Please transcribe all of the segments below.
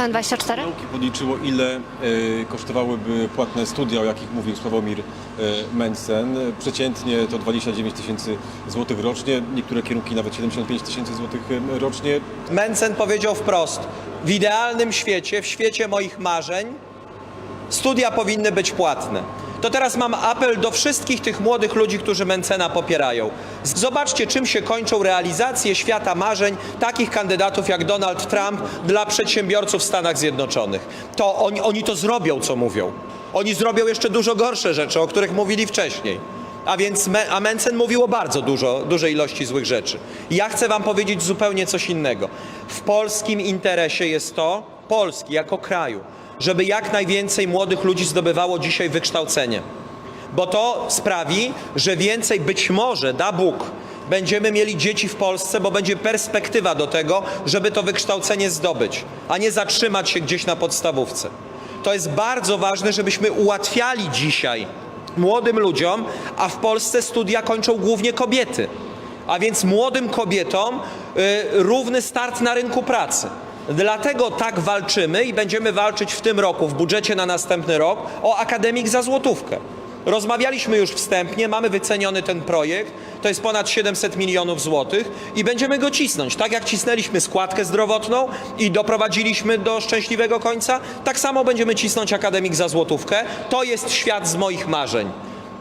TVN24? Nauki podliczyło, ile e, kosztowałyby płatne studia, o jakich mówił Sławomir e, Mencen. Przeciętnie to 29 tysięcy złotych rocznie, niektóre kierunki nawet 75 tysięcy złotych e, rocznie. Mencen powiedział wprost: W idealnym świecie, w świecie moich marzeń, studia powinny być płatne. To teraz mam apel do wszystkich tych młodych ludzi, którzy Mencena popierają. Zobaczcie, czym się kończą realizacje świata marzeń takich kandydatów jak Donald Trump dla przedsiębiorców w Stanach Zjednoczonych. To oni, oni to zrobią, co mówią. Oni zrobią jeszcze dużo gorsze rzeczy, o których mówili wcześniej. A więc a Mencen mówił o bardzo dużo, dużej ilości złych rzeczy. Ja chcę wam powiedzieć zupełnie coś innego. W polskim interesie jest to, Polski jako kraju, żeby jak najwięcej młodych ludzi zdobywało dzisiaj wykształcenie. Bo to sprawi, że więcej być może, da Bóg, będziemy mieli dzieci w Polsce, bo będzie perspektywa do tego, żeby to wykształcenie zdobyć, a nie zatrzymać się gdzieś na podstawówce. To jest bardzo ważne, żebyśmy ułatwiali dzisiaj młodym ludziom, a w Polsce studia kończą głównie kobiety. A więc młodym kobietom y, równy start na rynku pracy. Dlatego tak walczymy i będziemy walczyć w tym roku, w budżecie na następny rok, o akademik za złotówkę. Rozmawialiśmy już wstępnie, mamy wyceniony ten projekt, to jest ponad 700 milionów złotych i będziemy go cisnąć. Tak jak cisnęliśmy składkę zdrowotną i doprowadziliśmy do szczęśliwego końca, tak samo będziemy cisnąć akademik za złotówkę. To jest świat z moich marzeń.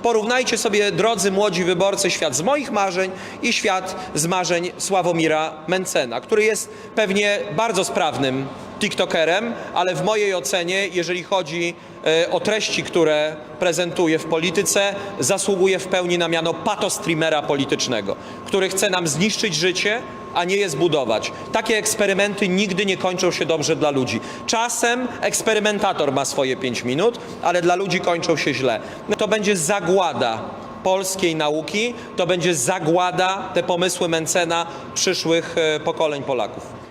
Porównajcie sobie, drodzy młodzi wyborcy, świat z moich marzeń i świat z marzeń Sławomira Mencena, który jest pewnie bardzo sprawnym TikTokerem, ale w mojej ocenie, jeżeli chodzi e, o treści, które prezentuje w polityce, zasługuje w pełni na miano patostreamera politycznego, który chce nam zniszczyć życie, a nie je zbudować. Takie eksperymenty nigdy nie kończą się dobrze dla ludzi. Czasem eksperymentator ma swoje 5 minut, ale dla ludzi kończą się źle. To będzie zagłada polskiej nauki, to będzie zagłada te pomysły Mencena przyszłych e, pokoleń Polaków.